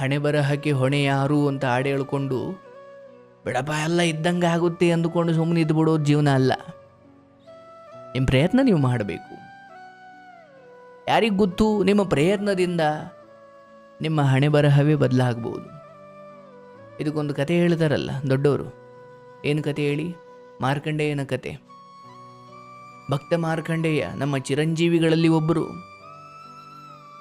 ಹಣೆ ಬರಹಕ್ಕೆ ಹೊಣೆ ಯಾರು ಅಂತ ಹಾಡು ಹೇಳ್ಕೊಂಡು, ಬಿಡಪ್ಪ, ಎಲ್ಲ ಇದ್ದಂಗೆ ಆಗುತ್ತೆ ಅಂದುಕೊಂಡು ಸುಮ್ಮನೆ ಬಿಡೋದು ಜೀವನ ಅಲ್ಲ. ನಿಮ್ಮ ಪ್ರಯತ್ನ ನೀವು ಮಾಡಬೇಕು. ಯಾರಿಗೆ ಗೊತ್ತು? ನಿಮ್ಮ ಪ್ರಯತ್ನದಿಂದ ನಿಮ್ಮ ಹಣೆ ಬರಹವೇ ಬದಲಾಗ್ಬೋದು. ಇದಕ್ಕೊಂದು ಕತೆ ಹೇಳ್ತಾರಲ್ಲ ದೊಡ್ಡವರು. ಏನು ಕತೆ ಹೇಳಿ? ಮಾರ್ಕಂಡೇಯನ ಕತೆ. ಭಕ್ತ ಮಾರ್ಕಂಡೇಯ, ನಮ್ಮ ಚಿರಂಜೀವಿಗಳಲ್ಲಿ ಒಬ್ಬರು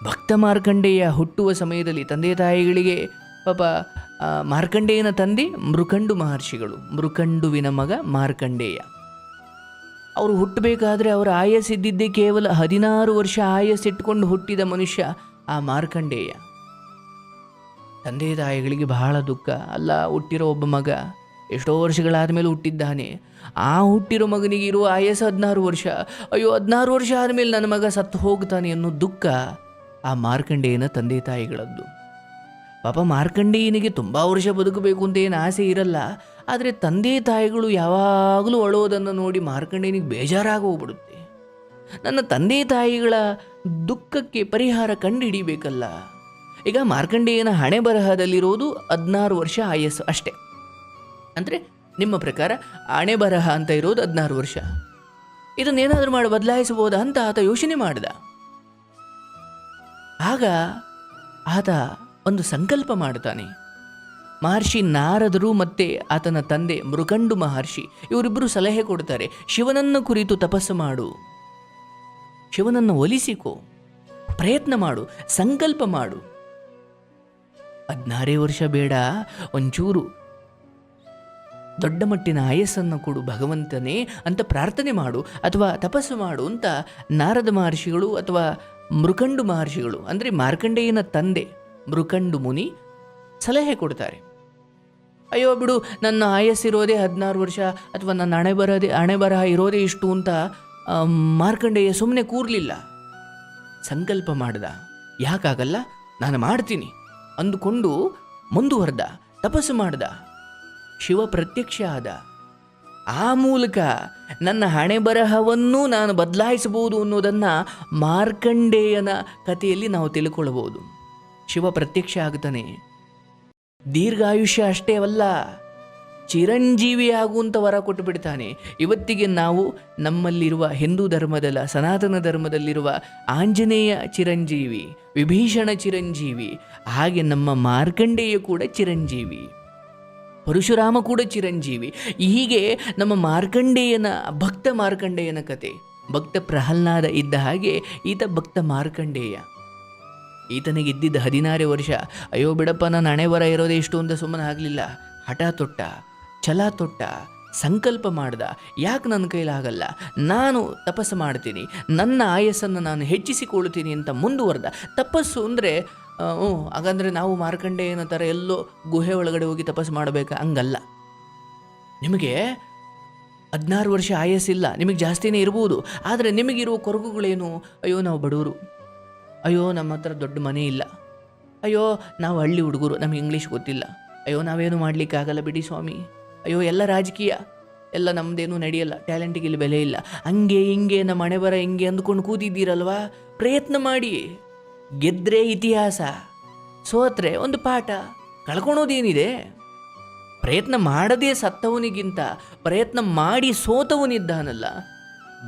ಭಕ್ತ ಮಾರ್ಕಂಡೇಯ ಹುಟ್ಟುವ ಸಮಯದಲ್ಲಿ ತಂದೆ ತಾಯಿಗಳಿಗೆ ಪಾಪ ಮಾರ್ಕಂಡೇಯನ ತಂದೆ ಮೃಕಂಡು ಮಹರ್ಷಿಗಳು, ಮೃಕಂಡುವಿನ ಮಗ ಮಾರ್ಕಂಡೇಯ. ಅವರು ಹುಟ್ಟಬೇಕಾದ್ರೆ ಅವರ ಆಯಸ್ಸಿದ್ದಿದ್ದೇ ಕೇವಲ ಹದಿನಾರು ವರ್ಷ ಆಯಸ್ಸಿಟ್ಕೊಂಡು ಹುಟ್ಟಿದ ಮನುಷ್ಯ ಆ ಮಾರ್ಕಂಡೇಯ. ತಂದೆ ತಾಯಿಗಳಿಗೆ ಬಹಳ ದುಃಖ. ಅಲ್ಲ, ಹುಟ್ಟಿರೋ ಒಬ್ಬ ಮಗ ಎಷ್ಟೋ ವರ್ಷಗಳಾದ ಮೇಲೆ ಹುಟ್ಟಿದ್ದಾನೆ. ಆ ಹುಟ್ಟಿರೋ ಮಗನಿಗೆ ಇರುವ ಆಯಸ್ಸು ಹದಿನಾರು ವರ್ಷ. ಅಯ್ಯೋ, ಹದಿನಾರು ವರ್ಷ ಆದಮೇಲೆ ನನ್ನ ಮಗ ಸತ್ತು ಹೋಗ್ತಾನೆ ಅನ್ನೋ ದುಃಖ. ಆ ಮಾರ್ಕಂಡೇಯನ ತಂದೆ ತಾಯಿಗಳದ್ದು. ಪಾಪ ಮಾರ್ಕಂಡೇಯನಿಗೆ ತುಂಬ ವರ್ಷ ಬದುಕಬೇಕು ಅಂತ ಏನು ಆಸೆ ಇರಲ್ಲ. ಆದರೆ ತಂದೆ ತಾಯಿಗಳು ಯಾವಾಗಲೂ ಅಳೋದನ್ನು ನೋಡಿ ಮಾರ್ಕಂಡೇಯನಿಗೆ ಬೇಜಾರಾಗಿ ಹೋಗ್ಬಿಡುತ್ತೆ ನನ್ನ ತಂದೆ ತಾಯಿಗಳ ದುಃಖಕ್ಕೆ ಪರಿಹಾರ ಕಂಡುಹಿಡಿಬೇಕಲ್ಲ. ಈಗ ಮಾರ್ಕಂಡೇಯನ ಹಣೆ ಬರಹದಲ್ಲಿರೋದು ಹದಿನಾರು ವರ್ಷ ಆಯಸ್ಸು ಅಷ್ಟೇ. ಅಂದರೆ ನಿಮ್ಮ ಪ್ರಕಾರ ಹಣೆ ಬರಹ ಅಂತ ಇರೋದು ಹದಿನಾರು ವರ್ಷ. ಇದನ್ನೇನಾದರೂ ಮಾಡಿ ಬದಲಾಯಿಸಬಹುದಾ ಅಂತ ಆತ ಯೋಚನೆ ಮಾಡಿದ. ಆಗ ಆತ ಒಂದು ಸಂಕಲ್ಪ ಮಾಡ್ತಾನೆ ಮಹರ್ಷಿ ನಾರದರು ಮತ್ತೆ ಆತನ ತಂದೆ ಮೃಗಂಡು ಮಹರ್ಷಿ ಇವರಿಬ್ಬರು ಸಲಹೆ ಕೊಡ್ತಾರೆ ಶಿವನನ್ನು ಕುರಿತು ತಪಸ್ಸು ಮಾಡು. ಶಿವನನ್ನು ಒಲಿಸಿಕೋ. ಪ್ರಯತ್ನ ಮಾಡು. ಸಂಕಲ್ಪ ಮಾಡು. ಹದಿನಾರೇ ವರ್ಷ ಬೇಡ, ಒಂಚೂರು. ದೊಡ್ಡ ಮಟ್ಟಿನ ಆಯಸ್ಸನ್ನು ಕೊಡು, ಭಗವಂತನೇ ಅಂತ ಪ್ರಾರ್ಥನೆ ಮಾಡು, ಅಥವಾ ತಪಸ್ಸು ಮಾಡು ಅಂತ ನಾರದ ಮಹರ್ಷಿಗಳು ಅಥವಾ ಮೃಕಂಡು ಮಹರ್ಷಿಗಳು, ಅಂದರೆ ಮಾರ್ಕಂಡೇಯನ ತಂದೆ ಮೃಕಂಡು ಮುನಿ ಸಲಹೆ ಕೊಡ್ತಾರೆ. ಅಯ್ಯೋ ಬಿಡು, ನನ್ನ ಆಯಸ್ಸಿರೋದೇ ಹದಿನಾರು ವರ್ಷ, ಅಥವಾ ನನ್ನ ಹಣೆ ಬರೋದೇ, ಹಣೆ ಬರಹ ಇರೋದೇ ಇಷ್ಟು ಅಂತ ಮಾರ್ಕಂಡೇಯ ಸುಮ್ಮನೆ ಕೂರಲಿಲ್ಲ. ಸಂಕಲ್ಪ ಮಾಡ್ದ, ಯಾಕಾಗಲ್ಲ, ನಾನು ಮಾಡ್ತೀನಿ ಅಂದುಕೊಂಡು ಮುಂದುವರೆದ, ತಪಸ್ಸು ಮಾಡ್ದ, ಶಿವ ಪ್ರತ್ಯಕ್ಷ ಆದ. ಆ ಮೂಲಕ ನನ್ನ ಹಣೆ ಬರಹವನ್ನೂ ನಾನು ಬದಲಾಯಿಸಬಹುದು ಅನ್ನೋದನ್ನು ಮಾರ್ಕಂಡೇಯನ ಕಥೆಯಲ್ಲಿ ನಾವು ತಿಳ್ಕೊಳ್ಬೋದು ಶಿವ ಪ್ರತ್ಯಕ್ಷ ಆಗ್ತಾನೆ, ದೀರ್ಘಾಯುಷ್ಯ ಅಷ್ಟೇ ಅಲ್ಲ ಚಿರಂಜೀವಿ ಆಗುವಂಥ ವರ ಕೊಟ್ಟು ಬಿಡ್ತಾನೆ ಇವತ್ತಿಗೆ ನಾವು ನಮ್ಮಲ್ಲಿರುವ ಹಿಂದೂ ಧರ್ಮದಲ್ಲ, ಸನಾತನ ಧರ್ಮದಲ್ಲಿರುವ ಆಂಜನೇಯ ಚಿರಂಜೀವಿ, ವಿಭೀಷಣ ಚಿರಂಜೀವಿ, ಹಾಗೆ ನಮ್ಮ ಮಾರ್ಕಂಡೇಯ ಕೂಡ ಚಿರಂಜೀವಿ. ಪರಶುರಾಮ ಕೂಡ ಚಿರಂಜೀವಿ. ಹೀಗೆ ನಮ್ಮ ಮಾರ್ಕಂಡೇಯನ, ಭಕ್ತ ಮಾರ್ಕಂಡೇಯನ ಕತೆ, ಭಕ್ತ ಪ್ರಹ್ಲಾದ ಇದ್ದ ಹಾಗೆ ಈತ ಭಕ್ತ ಮಾರ್ಕಂಡೇಯ. ಈತನಿಗೆ ಇದ್ದಿದ್ದ ಹದಿನಾರು ವರ್ಷ. ಅಯ್ಯೋ ಬಿಡಪ್ಪ, ನನ್ನ ಹಣೆ ಬರ ಇರೋದೇ ಇಷ್ಟು ಅಂತ ಸುಮ್ಮನೆ ಆಗಲಿಲ್ಲ. ಹಠ ತೊಟ್ಟ, ಛಲ ತೊಟ್ಟ, ಸಂಕಲ್ಪ ಮಾಡ್ದ. ಯಾಕೆ ನನ್ನ ಕೈಲಾಗಲ್ಲ ನಾನು ತಪಸ್ಸು ಮಾಡ್ತೀನಿ. ನನ್ನ ಆಯಸ್ಸನ್ನು ನಾನು ಹೆಚ್ಚಿಸಿಕೊಳ್ಳುತ್ತೀನಿ ಅಂತ ಮುಂದುವರೆದ. ತಪಸ್ಸು ಅಂದರೆ ಹ್ಞೂ, ಹಾಗಂದ್ರೆ ನಾವು ಮಾರ್ಕಂಡೇಯನ ಥರ ಎಲ್ಲೋ ಗುಹೆ ಒಳಗಡೆ ಹೋಗಿ ತಪಸ್ಸು ಮಾಡಬೇಕು? ಹಂಗಲ್ಲ. ನಿಮಗೆ ಹದಿನಾರು ವರ್ಷ ಆಯಸ್ಸಿಲ್ಲ, ನಿಮಗೆ ಜಾಸ್ತಿನೇ ಇರ್ಬೋದು, ಆದರೆ ನಿಮಗಿರುವ ಕೊರಗುಗಳೇನು ಅಯ್ಯೋ, ನಾವು ಬಡವರು ಅಯ್ಯೋ, ನಮ್ಮ ಹತ್ರ ದೊಡ್ಡ ಮನೆ ಇಲ್ಲ. ಅಯ್ಯೋ, ನಾವು ಹಳ್ಳಿ ಹುಡುಗರು, ನಮಗೆ ಇಂಗ್ಲೀಷ್ ಗೊತ್ತಿಲ್ಲ. ಅಯ್ಯೋ, ನಾವೇನು ಮಾಡಲಿಕ್ಕಾಗಲ್ಲ ಬಿಡಿ ಸ್ವಾಮಿ. ಅಯ್ಯೋ, ಎಲ್ಲ ರಾಜಕೀಯ. ಎಲ್ಲ ನಮ್ಮದೇನು ನಡೆಯಲ್ಲ, ಟ್ಯಾಲೆಂಟಿಗೆ ಇಲ್ಲಿ ಬೆಲೆ ಇಲ್ಲ. ಹಂಗೆ ಹಿಂಗೆ, ನಮ್ಮ ಮನೆ ಬರ ಹಿಂಗೆ ಅಂದ್ಕೊಂಡು ಕೂತಿದ್ದೀರಲ್ವಾ? ಪ್ರಯತ್ನ ಮಾಡಿ. ಗೆದ್ರೆ ಇತಿಹಾಸ, ಸೋತ್ರೆ ಒಂದು ಪಾಠ. ಕಳ್ಕೊಳೋದೇನಿದೆ? ಪ್ರಯತ್ನ ಮಾಡದೇ ಸತ್ತವನಿಗಿಂತ ಪ್ರಯತ್ನ ಮಾಡಿ ಸೋತವನಿದ್ದಾನಲ್ಲ.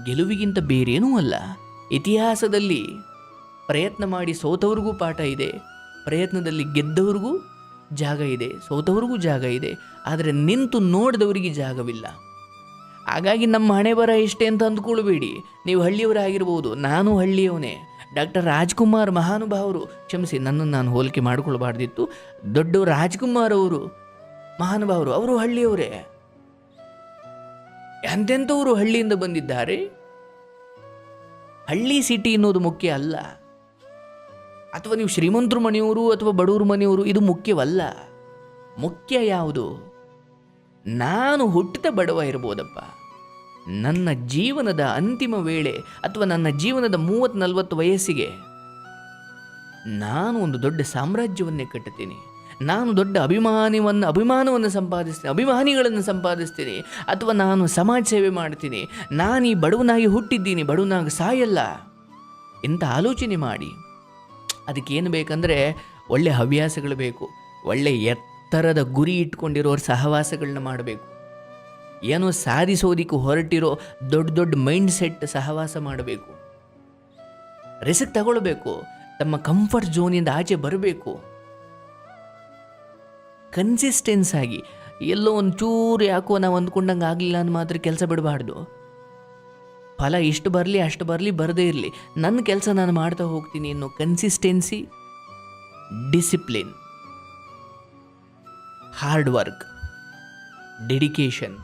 ಗೆಲುವಿಗಿಂತ ಬೇರೇನೂ ಅಲ್ಲ. ಇತಿಹಾಸದಲ್ಲಿ ಪ್ರಯತ್ನ ಮಾಡಿ ಸೋತವ್ರಿಗೂ ಪಾಠ ಇದೆ. ಪ್ರಯತ್ನದಲ್ಲಿ ಗೆದ್ದವ್ರಿಗೂ ಜಾಗ ಇದೆ. ಸೋತವ್ರಿಗೂ ಜಾಗ ಇದೆ. ಆದರೆ ನಿಂತು ನೋಡಿದವರಿಗೆ ಜಾಗವಿಲ್ಲ. ಹಾಗಾಗಿ ನಮ್ಮ ಹಣೆ ಬರ ಇಷ್ಟೇ ಅಂತ ಅಂದ್ಕೊಳ್ಬೇಡಿ. ನೀವು ಹಳ್ಳಿಯವರಾಗಿರ್ಬೋದು. ನಾನು ಹಳ್ಳಿಯವನೇ. ಡಾಕ್ಟರ್ ರಾಜ್ಕುಮಾರ್ ಮಹಾನುಭಾವರು, ಕ್ಷಮಿಸಿ, ನನ್ನನ್ನು ನಾನು ಹೋಲಿಕೆ ಮಾಡಿಕೊಳ್ಬಾರ್ದಿತ್ತು ದೊಡ್ಡ ರಾಜ್ಕುಮಾರ್ ಅವರು, ಮಹಾನುಭಾವರು, ಅವರು ಹಳ್ಳಿಯವರೇ? ಎಂತೆಂಥವರು ಹಳ್ಳಿಯಿಂದ ಬಂದಿದ್ದಾರೆ? ಹಳ್ಳಿ ಸಿಟಿ ಅನ್ನೋದು ಮುಖ್ಯ ಅಲ್ಲ. ಅಥವಾ ನೀವು ಶ್ರೀಮಂತರ ಮನೆಯವರು ಅಥವಾ ಬಡವ್ರ ಮನೆಯವರು, ಇದು ಮುಖ್ಯವಲ್ಲ. ಮುಖ್ಯ ಯಾವುದು? ನಾನು ಹುಟ್ಟಿದ ಬಡವ ಇರ್ಬೋದಪ್ಪ. ನನ್ನ ಜೀವನದ ಅಂತಿಮ ವೇಳೆ ಅಥವಾ ನನ್ನ ಜೀವನದ ಮೂವತ್ತು ನಲವತ್ತು ವಯಸ್ಸಿಗೆ ನಾನು ಒಂದು ದೊಡ್ಡ ಸಾಮ್ರಾಜ್ಯವನ್ನೇ ಕಟ್ಟುತ್ತೀನಿ. ನಾನು ದೊಡ್ಡ ಅಭಿಮಾನಿವನ್ನು, ಅಭಿಮಾನವನ್ನು ಸಂಪಾದಿಸ್ತೀನಿ, ಅಭಿಮಾನಿಗಳನ್ನು ಸಂಪಾದಿಸ್ತೀನಿ ಅಥವಾ ನಾನು ಸಮಾಜ ಸೇವೆ ಮಾಡ್ತೀನಿ ನಾನು ಈ ಬಡವನಾಗಿ ಹುಟ್ಟಿದ್ದೀನಿ, ಬಡವನಾಗಿ ಸಾಯಲ್ಲ ಇಂಥ ಆಲೋಚನೆ ಮಾಡಿ. ಅದಕ್ಕೇನು ಬೇಕಂದರೆ ಒಳ್ಳೆ ಹವ್ಯಾಸಗಳು ಬೇಕು, ಒಳ್ಳೆ ಎತ್ತರದ ಗುರಿ ಇಟ್ಕೊಂಡಿರೋರು ಸಹವಾಸಗಳನ್ನ ಮಾಡಬೇಕು. ಏನೋ ಸಾಧಿಸೋದಿಕ್ಕೆ ಹೊರಟಿರೋ ದೊಡ್ಡ ದೊಡ್ಡ ಮೈಂಡ್ ಸೆಟ್ ಸಹವಾಸ ಮಾಡಬೇಕು. ರಿಸ್ಕ್ ತಗೊಳ್ಬೇಕು. ತಮ್ಮ ಕಂಫರ್ಟ್ ಝೋನಿಂದ ಆಚೆ ಬರಬೇಕು. ಕನ್ಸಿಸ್ಟೆನ್ಸ್ ಆಗಿ ಎಲ್ಲೋ ಒಂದು ಚೂರು ಯಾಕೋ ನಾವು ಅಂದ್ಕೊಂಡಂಗೆ ಆಗಲಿಲ್ಲ ಅಂತ ಮಾತ್ರ ಕೆಲಸ ಬಿಡಬಾರ್ದು. ಫಲ ಇಷ್ಟು ಬರಲಿ, ಅಷ್ಟು ಬರಲಿ, ಬರದೇ ಇರಲಿ. ನನ್ನ ಕೆಲಸ ನಾನು ಮಾಡ್ತಾ ಹೋಗ್ತೀನಿ ಅನ್ನೋ consistency discipline hard work dedication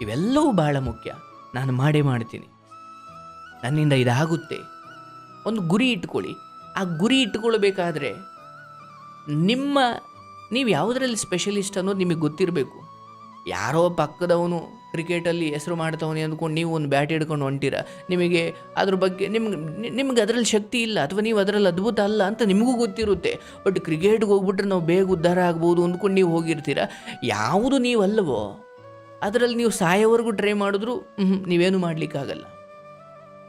ಇವೆಲ್ಲವೂ ಬಹಳ ಮುಖ್ಯ. ನಾನು ಮಾಡೇ ಮಾಡ್ತೀನಿ. ನನ್ನಿಂದ ಇದಾಗುತ್ತೆ. ಒಂದು ಗುರಿ ಇಟ್ಕೊಳ್ಳಿ. ಆ ಗುರಿ ಇಟ್ಕೊಳ್ಬೇಕಾದ್ರೆ ನಿಮ್ಮ, ನೀವು ಯಾವುದರಲ್ಲಿ ಸ್ಪೆಷಲಿಸ್ಟ್ ಅನ್ನೋದು ನಿಮಗೆ ಗೊತ್ತಿರಬೇಕು. ಯಾರೋ ಪಕ್ಕದವನು ಕ್ರಿಕೆಟಲ್ಲಿ ಹೆಸರು ಮಾಡ್ತವನಿ ಅಂದ್ಕೊಂಡು ನೀವು ಒಂದು ಬ್ಯಾಟ್ ಹಿಡ್ಕೊಂಡು ಹೊಂಟಿರ. ನಿಮಗೆ ಅದ್ರ ಬಗ್ಗೆ ನಿಮ್ಗೆ ನಿಮ್ಗೆ ಅದರಲ್ಲಿ ಶಕ್ತಿ ಇಲ್ಲ ಅಥವಾ ನೀವು ಅದರಲ್ಲಿ ಅದ್ಭುತ ಅಲ್ಲ ಅಂತ ನಿಮಗೂ ಗೊತ್ತಿರುತ್ತೆ. ಬಟ್ ಕ್ರಿಕೆಟ್ಗೆ ಹೋಗ್ಬಿಟ್ರೆ ನಾವು ಬೇಗ ಉದ್ಧಾರ ಆಗ್ಬೋದು ಅಂದ್ಕೊಂಡು ನೀವು ಹೋಗಿರ್ತೀರ. ಯಾವುದು ನೀವು ಅಲ್ಲವೋ ಅದರಲ್ಲಿ ನೀವು ಸಾಯೋವರೆಗೂ ಟ್ರೈ ಮಾಡಿದ್ರು ನೀವೇನು ಮಾಡಲಿಕ್ಕಾಗಲ್ಲ.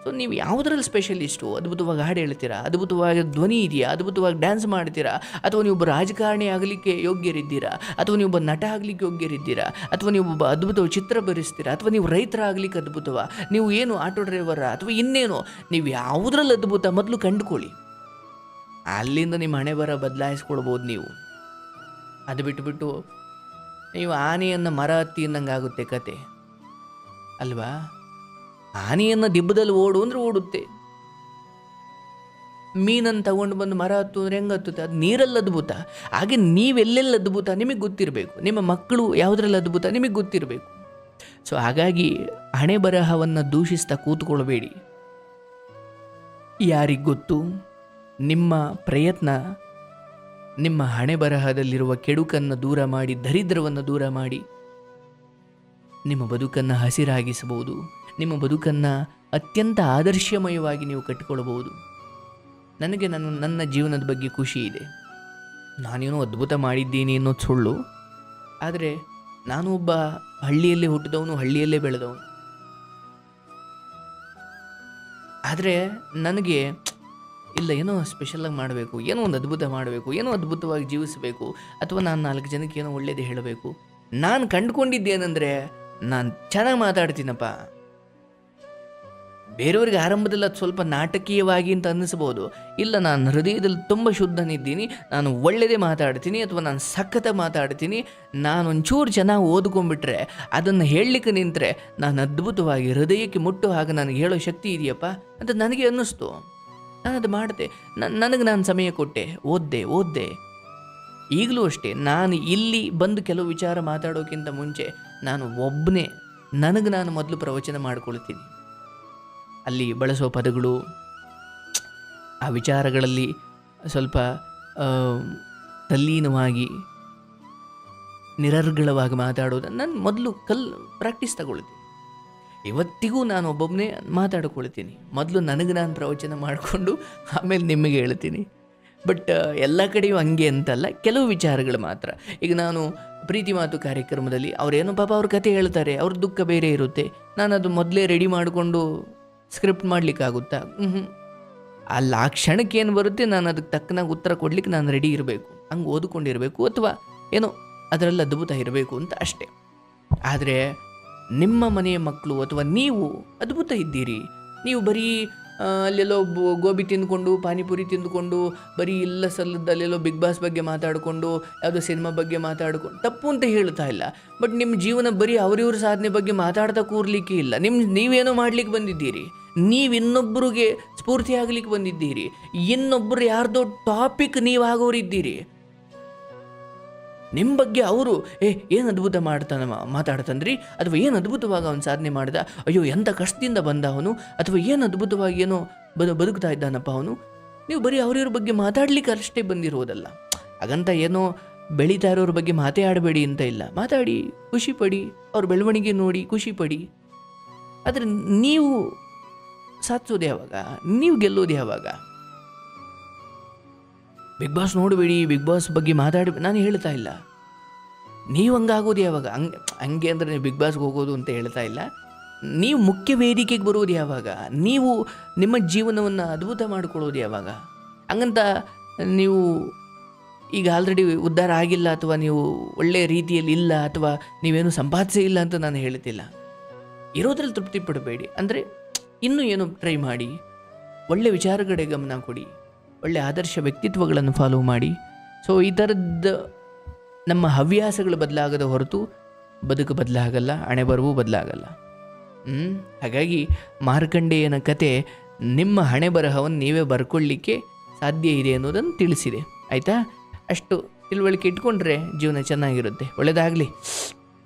ಸೊ ನೀವು ಯಾವುದರಲ್ಲಿ ಸ್ಪೆಷಲಿಸ್ಟು ಅದ್ಭುತವಾಗಿ ಹಾಡು ಹೇಳ್ತೀರಾ? ಅದ್ಭುತವಾಗಿ ಧ್ವನಿ ಇದೆಯಾ? ಅದ್ಭುತವಾಗಿ ಡ್ಯಾನ್ಸ್ ಮಾಡ್ತೀರಾ? ಅಥವಾ ನೀವು ಒಬ್ಬ ರಾಜಕಾರಣಿ ಆಗಲಿಕ್ಕೆ ಯೋಗ್ಯರಿದ್ದೀರಾ? ಅಥವಾ ನೀವು ಒಬ್ಬ ನಟ ಆಗಲಿಕ್ಕೆ ಯೋಗ್ಯರಿದ್ದೀರಾ? ಅಥವಾ ನೀವು ಒಬ್ಬ ಅದ್ಭುತ ಚಿತ್ರ ಬರೆಸ್ತೀರಾ? ಅಥವಾ ನೀವು ರೈತರ ಆಗಲಿಕ್ಕೆ ಅದ್ಭುತವ? ನೀವು ಏನು ಆಟೋ ಡ್ರೈವರ ಅಥವಾ ಇನ್ನೇನು? ನೀವು ಯಾವುದ್ರಲ್ಲಿ ಅದ್ಭುತ? ಮೊದಲು ಕಂಡುಕೊಳ್ಳಿ. ಅಲ್ಲಿಂದ ನಿಮ್ಮ ಹಣೆ ಬರ ಬದಲಾಯಿಸ್ಕೊಳ್ಬೋದು ನೀವು. ಅದು ಬಿಟ್ಟುಬಿಟ್ಟು ನೀವು ಆನೆಯನ್ನು ಮರ ಹತ್ತಿ ಅನ್ನಂಗಾಗುತ್ತೆ ಕತೆ. ಅಲ್ವಾ? ಆನೆಯನ್ನು ದಿಬ್ಬದಲ್ಲಿ ಓಡು ಅಂದ್ರೆ ಓಡುತ್ತೆ. ಮೀನನ್ನು ತಗೊಂಡು ಬಂದು ಮರ ಹತ್ತು ಅಂದ್ರೆ ಹೆಂಗೆ ಹತ್ತುತ್ತೆ? ಅದು ನೀರಲ್ಲಿ ಅದ್ಭುತ. ಹಾಗೆ ನೀವೆಲ್ಲೆಲ್ಲಿ ಅದ್ಭುತ ನಿಮಗೆ ಗೊತ್ತಿರಬೇಕು. ನಿಮ್ಮ ಮಕ್ಕಳು ಯಾವುದ್ರಲ್ಲಿ ಅದ್ಭುತ ನಿಮಗೆ ಗೊತ್ತಿರಬೇಕು. ಸೊ ಹಾಗಾಗಿ ಹಣೆ ಬರಹವನ್ನು ದೂಷಿಸ್ತಾ ಕೂತ್ಕೊಳ್ಬೇಡಿ. ಯಾರಿಗೆ ಗೊತ್ತು? ನಿಮ್ಮ ಪ್ರಯತ್ನ ನಿಮ್ಮ ಹಣೆ ಬರಹದಲ್ಲಿರುವ ಕೆಡುಕನ್ನು ದೂರ ಮಾಡಿ, ದರಿದ್ರವನ್ನು ದೂರ ಮಾಡಿ. ನಿಮ್ಮ ಬದುಕನ್ನು ಹಸಿರಾಗಿಸಬಹುದು. ನಿಮ್ಮ ಬದುಕನ್ನು ಅತ್ಯಂತ ಆದರ್ಶಮಯವಾಗಿ ನೀವು ಕಟ್ಟಿಕೊಳ್ಳಬಹುದು. ನನಗೆ ನನ್ನ ನನ್ನ ಜೀವನದ ಬಗ್ಗೆ ಖುಷಿ ಇದೆ. ನಾನೇನೋ ಅದ್ಭುತ ಮಾಡಿದ್ದೀನಿ ಅನ್ನೋದು ಸುಳ್ಳು. ಆದರೆ ನಾನು ಒಬ್ಬ ಹಳ್ಳಿಯಲ್ಲೇ ಹುಟ್ಟಿದವನು, ಹಳ್ಳಿಯಲ್ಲೇ ಬೆಳೆದವನು. ಆದರೆ ನನಗೆ ಇಲ್ಲ, ಏನೋ ಸ್ಪೆಷಲಾಗಿ ಮಾಡಬೇಕು, ಏನೋ ಒಂದು ಅದ್ಭುತ ಮಾಡಬೇಕು, ಏನೋ ಅದ್ಭುತವಾಗಿ ಜೀವಿಸಬೇಕು, ಅಥವಾ ನಾನು ನಾಲ್ಕು ಜನಕ್ಕೆ ಏನೋ ಒಳ್ಳೇದು ಹೇಳಬೇಕು. ನಾನು ಕಂಡುಕೊಂಡಿದ್ದೇನೆಂದರೆ, ನಾನು ಚೆನ್ನಾಗಿ ಮಾತಾಡ್ತೀನಪ್ಪ. ಬೇರೆಯವ್ರಿಗೆ ಆರಂಭದಲ್ಲಿ ಅದು ಸ್ವಲ್ಪ ನಾಟಕೀಯವಾಗಿ ಅಂತ ಅನ್ನಿಸ್ಬೋದು. ಇಲ್ಲ, ನಾನು ಹೃದಯದಲ್ಲಿ ತುಂಬ ಶುದ್ಧನಿದ್ದೀನಿ, ನಾನು ಒಳ್ಳೆಯದೇ ಮಾತಾಡ್ತೀನಿ, ಅಥವಾ ನಾನು ಸಖತ ಮಾತಾಡ್ತೀನಿ, ನಾನು ಒಂಚೂರು ಚೆನ್ನಾಗಿ ಓದ್ಕೊಂಡ್ಬಿಟ್ರೆ, ಅದನ್ನು ಹೇಳಲಿಕ್ಕೆ ನಿಂತರೆ, ನಾನು ಅದ್ಭುತವಾಗಿ ಹೃದಯಕ್ಕೆ ಮುಟ್ಟು ಹಾಗೆ ನನಗೆ ಹೇಳೋ ಶಕ್ತಿ ಇದೆಯಪ್ಪ ಅಂತ ನನಗೆ ಅನ್ನಿಸ್ತು. ನಾನು ಅದು ಮಾಡಿದೆ. ನನಗೆ ನಾನು ಸಮಯ ಕೊಟ್ಟೆ. ಓದ್ದೆ ಓದ್ದೆ. ಈಗಲೂ ಅಷ್ಟೇ, ನಾನು ಇಲ್ಲಿ ಬಂದು ಕೆಲವು ವಿಚಾರ ಮಾತಾಡೋಕ್ಕಿಂತ ಮುಂಚೆ ನಾನು ಒಬ್ಬನೇ ನನಗೆ ನಾನು ಮೊದಲು ಪ್ರವಚನ ಮಾಡ್ಕೊಳ್ತೀನಿ. ಅಲ್ಲಿ ಬಳಸುವ ಪದಗಳು, ಆ ವಿಚಾರಗಳಲ್ಲಿ ಸ್ವಲ್ಪ ತಲ್ಲೀನವಾಗಿ, ನಿರರ್ಗಳವಾಗಿ ಮಾತಾಡೋದು ನಾನು ಮೊದಲು ಕಲ್, ಪ್ರಾಕ್ಟೀಸ್ ತಗೊಳ್ತೀನಿ. ಇವತ್ತಿಗೂ ನಾನು ಒಬ್ಬೊಬ್ಬನೇ ಮಾತಾಡ್ಕೊಳ್ತೀನಿ. ಮೊದಲು ನನಗೆ ನಾನು ಪ್ರವಚನ ಮಾಡಿಕೊಂಡು ಆಮೇಲೆ ನಿಮಗೆ ಹೇಳ್ತೀನಿ. ಬಟ್ ಎಲ್ಲ ಕಡೆಯೂ ಹಂಗೆ ಅಂತಲ್ಲ, ಕೆಲವು ವಿಚಾರಗಳು ಮಾತ್ರ. ಈಗ ನಾನು ಪ್ರೀತಿ ಮಾತು ಕಾರ್ಯಕ್ರಮದಲ್ಲಿ ಅವರೇನೋ ಪಾಪ ಅವ್ರ ಕತೆ ಹೇಳ್ತಾರೆ, ಅವ್ರ ದುಃಖ ಬೇರೆ ಇರುತ್ತೆ. ನಾನು ಅದು ಮೊದಲೇ ರೆಡಿ ಮಾಡಿಕೊಂಡು ಸ್ಕ್ರಿಪ್ಟ್ ಮಾಡಲಿಕ್ಕಾಗುತ್ತಾ? ಹ್ಞೂ ಅಲ್ಲಿ, ಆ ಕ್ಷಣಕ್ಕೆ ಏನು ಬರುತ್ತೆ, ನಾನು ಅದಕ್ಕೆ ತಕ್ಕನಾಗಿ ಉತ್ತರ ಕೊಡ್ಲಿಕ್ಕೆ ನಾನು ರೆಡಿ ಇರಬೇಕು. ಹಂಗೆ ಓದ್ಕೊಂಡಿರಬೇಕು, ಅಥವಾ ಏನೋ ಅದರಲ್ಲಿ ಅದ್ಭುತ ಇರಬೇಕು ಅಂತ ಅಷ್ಟೇ. ಆದರೆ ನಿಮ್ಮ ಮನೆಯ ಮಕ್ಕಳು ಅಥವಾ ನೀವು ಅದ್ಭುತ ಇದ್ದೀರಿ. ನೀವು ಬರೀ ಅಲ್ಲೆಲ್ಲೋ ಗೋಬಿ ತಿಂದ್ಕೊಂಡು, ಪಾನಿಪುರಿ ತಿಂದ್ಕೊಂಡು, ಬರೀ ಇಲ್ಲ ಸಲ್ಲದ ಅಲ್ಲೆಲ್ಲೋ ಬಿಗ್ ಬಾಸ್ ಬಗ್ಗೆ ಮಾತಾಡಿಕೊಂಡು, ಯಾವುದೋ ಸಿನಿಮಾ ಬಗ್ಗೆ ಮಾತಾಡ್ಕೊಂಡು, ತಪ್ಪು ಅಂತ ಹೇಳ್ತಾ ಇಲ್ಲ. ಬಟ್ ನಿಮ್ಮ ಜೀವನ ಬರೀ ಅವರಿವ್ರ ಸಾಧನೆ ಬಗ್ಗೆ ಮಾತಾಡ್ತಾ ಕೂರ್ಲಿಕ್ಕೆ ಇಲ್ಲ. ನಿಮ್ಮ ನೀವೇನೋ ಮಾಡ್ಲಿಕ್ಕೆ ಬಂದಿದ್ದೀರಿ. ನೀವು ಇನ್ನೊಬ್ಬರಿಗೆ ಸ್ಫೂರ್ತಿ ಆಗ್ಲಿಕ್ಕೆ ಬಂದಿದ್ದೀರಿ. ಇನ್ನೊಬ್ಬರು ಯಾರ್ದೋ ಟಾಪಿಕ್ ನೀವು ಆಗೋರಿದ್ದೀರಿ. ನಿಮ್ಮ ಬಗ್ಗೆ ಅವರು, ಏ, ಏನು ಅದ್ಭುತ ಮಾಡ್ತಾನ, ಮಾತಾಡ್ತಾನ್ರಿ? ಅಥವಾ, ಏನು ಅದ್ಭುತವಾಗಿ ಅವನು ಸಾಧನೆ ಮಾಡ್ದ? ಅಯ್ಯೋ ಎಂಥ ಕಷ್ಟದಿಂದ ಬಂದ ಅವನು? ಅಥವಾ, ಏನು ಅದ್ಭುತವಾಗಿ ಏನೋ ಬದು, ಬದುಕ್ತಾ ಇದ್ದಾನಪ್ಪ ಅವನು? ನೀವು ಬರೀ ಅವರಿವ್ರ ಬಗ್ಗೆ ಮಾತಾಡ್ಲಿಕ್ಕೆ ಅಷ್ಟೇ ಬಂದಿರೋದಲ್ಲ. ಹಾಗಂತ ಏನೋ ಬೆಳೀತಾ ಇರೋರ ಬಗ್ಗೆ ಮಾತೇ ಆಡಬೇಡಿ ಅಂತ ಇಲ್ಲ. ಮಾತಾಡಿ, ಖುಷಿ ಪಡಿ, ಅವ್ರ ಬೆಳವಣಿಗೆ ನೋಡಿ, ಖುಷಿ ಪಡಿ. ಆದರೆ, ನೀವು ಸಾಧಿಸೋದು ಯಾವಾಗ? ನೀವು ಗೆಲ್ಲೋದು ಯಾವಾಗ? ಬಿಗ್ ಬಾಸ್ ನೋಡಬೇಡಿ ಬಿಗ್ ಬಾಸ್ ಬಗ್ಗೆ ಮಾತಾಡಿ, ನಾನು ಹೇಳ್ತಾ ಇಲ್ಲ. ನೀವು ಹಂಗಾಗೋದು ಯಾವಾಗ? ಹಂಗೆ ಹಂಗೆ ಅಂದರೆ ನೀವು ಬಿಗ್ ಬಾಸ್ಗೆ ಹೋಗೋದು ಅಂತ ಹೇಳ್ತಾ ಇಲ್ಲ. ನೀವು ಮುಖ್ಯ ವೇದಿಕೆಗೆ ಬರೋದು ಯಾವಾಗ? ನೀವು ನಿಮ್ಮ ಜೀವನವನ್ನು ಅದ್ಭುತ ಮಾಡ್ಕೊಳ್ಳೋದು ಯಾವಾಗ? ಹಂಗಂತ ನೀವು ಈಗ ಆಲ್ರೆಡಿ ಉದ್ಧಾರ ಆಗಿಲ್ಲ ಅಥವಾ ನೀವು ಒಳ್ಳೆಯ ರೀತಿಯಲ್ಲಿ ಇಲ್ಲ ಅಥವಾ ನೀವೇನು ಸಂಪಾದಿಸೇ ಇಲ್ಲ ಅಂತ ನಾನು ಹೇಳ್ತಿಲ್ಲ. ಇರೋದ್ರಲ್ಲಿ ತೃಪ್ತಿ ಪಡಬೇಡಿ ಅಂದರೆ ಇನ್ನೂ ಏನು ಟ್ರೈ ಮಾಡಿ? ಒಳ್ಳೆ ವಿಚಾರಗಡೆ ಗಮನ ಕೊಡಿ. ಒಳ್ಳೆ ಆದರ್ಶ ವ್ಯಕ್ತಿತ್ವಗಳನ್ನು ಫಾಲೋ ಮಾಡಿ. ಸೊ ಈ ಥರದ್ದು ನಮ್ಮ ಹವ್ಯಾಸಗಳು ಬದಲಾಗದ ಹೊರತು ಬದುಕು ಬದಲಾಗಲ್ಲ ಹಣೆ ಬರವೂ ಬದಲಾಗಲ್ಲ? ಹಾಗಾಗಿ ಮಾರ್ಕಂಡೇಯನ ಕತೆ ನಿಮ್ಮ ಹಣೆ ಬರಹವನ್ನು ನೀವೇ ಬರ್ಕೊಳ್ಳಿಕ್ಕೆ ಸಾಧ್ಯ ಇದೆ ಅನ್ನೋದನ್ನು ತಿಳಿಸಿದೆ. ಆಯಿತಾ? ಅಷ್ಟು ತಿಳುವಳಿಕೆ ಇಟ್ಕೊಂಡ್ರೆ ಜೀವನ ಚೆನ್ನಾಗಿರುತ್ತೆ. ಒಳ್ಳೆಯದಾಗಲಿ